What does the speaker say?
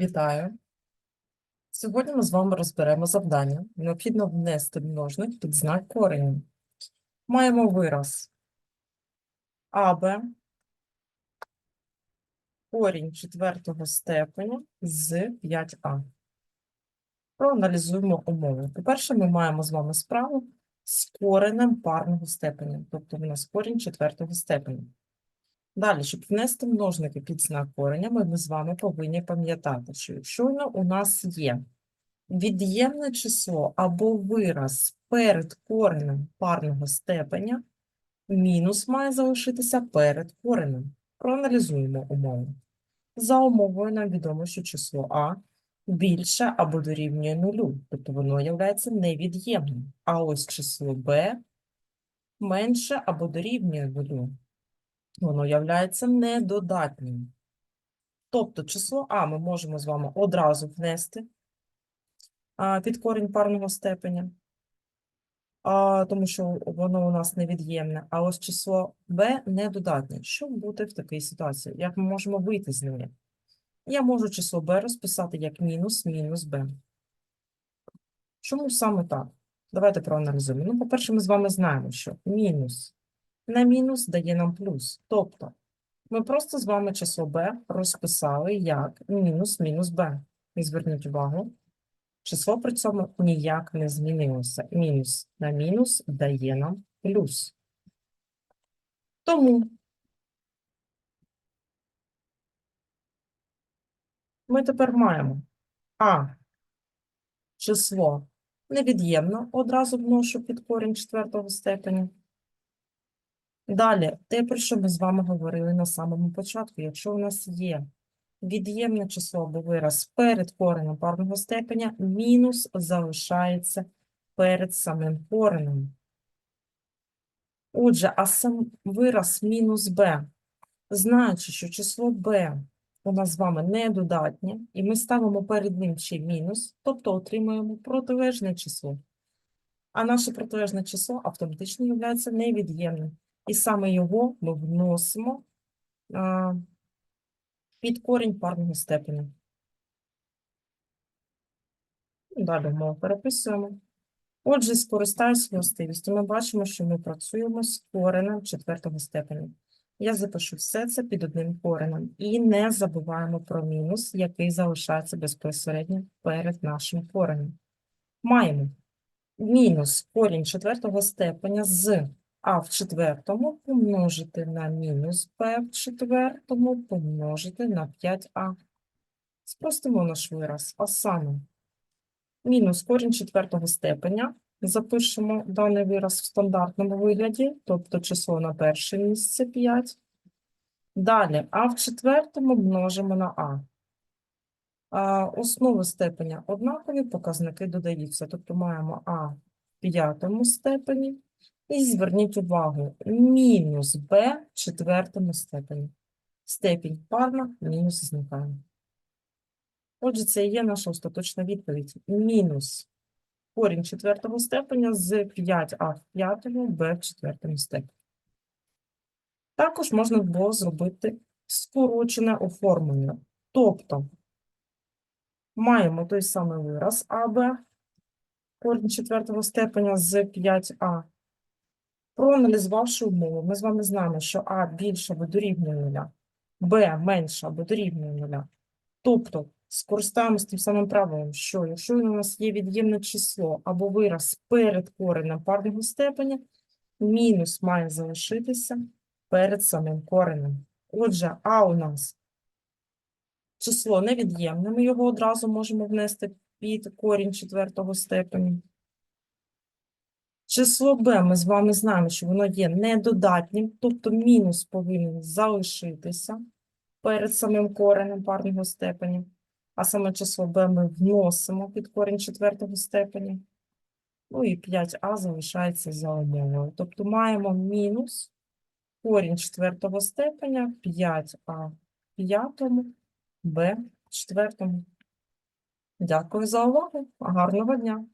Вітаю! Сьогодні ми з вами розберемо завдання. Необхідно внести множник під знак кореню. Маємо вираз АБ, корінь четвертого степеня з 5а. Проаналізуємо умови. По-перше, ми маємо з вами справу з коренем парного степеня, тобто в нас корінь четвертого степеня. Далі, щоб внести множники під знак кореня, ми з вами повинні пам'ятати, що щойно у нас є від'ємне число або вираз перед коренем парного степеня, мінус має залишитися перед коренем. Проаналізуємо умову. За умовою нам відомо, що число А більше або дорівнює нулю, тобто воно є невід'ємним. А ось число Б менше або дорівнює нулю воно являється недодатнім. Тобто число А ми можемо з вами одразу внести під корінь парного степеня, тому що воно у нас невід'ємне, а ось число Б недодатнє. Що бути в такій ситуації? Як ми можемо вийти з неї? Я можу число Б розписати як мінус мінус Б. Чому саме так? Давайте проаналізуємо. Ну, по-перше, ми з вами знаємо, що мінус на мінус дає нам плюс. Тобто ми просто з вами число b розписали як мінус мінус b. І зверніть увагу, число при цьому ніяк не змінилося. Мінус на мінус дає нам плюс. Тому ми тепер маємо а число невід'ємно, одразу вношу під корінь четвертого степеня. Далі, те, про що ми з вами говорили на самому початку, якщо у нас є від'ємне число або вираз перед коренем парного степеня, мінус залишається перед самим коренем. Отже, а сам вираз мінус b, знаючи, що число b у нас з вами недодатнє, і ми ставимо перед ним ще мінус, тобто отримуємо протилежне число. А наше протилежне число автоматично є невід'ємним. І саме його ми вносимо під корінь парного степеня. Далі ми переписуємо. Отже, скористаюсь властивістю. Ми бачимо, що ми працюємо з коренем четвертого степеня. Я запишу все це під одним коренем. І не забуваємо про мінус, який залишається безпосередньо перед нашим коренем. Маємо мінус корінь четвертого степеня з а в четвертому помножити на мінус b в четвертому помножити на 5а. Спростимо наш вираз, а саме мінус корінь четвертого степеня. Запишемо даний вираз в стандартному вигляді, тобто число на перше місце 5. Далі а в четвертому множимо на а. а основи степеня однакові, показники додаються, тобто маємо а в п'ятому степені. І зверніть увагу, мінус b в четвертому степені. Степінь парна, мінус зникає. Отже, це і є наша остаточна відповідь. Мінус корінь четвертого степеня з 5а в п'ятому, b в четвертому степені. Також можна було зробити скорочене оформлення. Тобто маємо той самий вираз АБ, корінь четвертого степеня з 5а. Проаналізувавши умову, ми з вами знаємо, що А більше або дорівнює нуля, Б менше або дорівнює нуля. Тобто скористаємося тим самим правилом, що якщо у нас є від'ємне число або вираз перед коренем парного степеня, мінус має залишитися перед самим коренем. Отже, А у нас число невід'ємне, ми його одразу можемо внести під корінь четвертого степеня. Число b ми з вами знаємо, що воно є недодатнім, тобто мінус повинен залишитися перед самим коренем парного степеня. А саме число b ми вносимо під корінь четвертого степеня. Ну і 5а залишається за умовою. Тобто маємо мінус корінь четвертого степеня, 5а в п'ятому, в четвертому. Дякую за увагу. Гарного дня!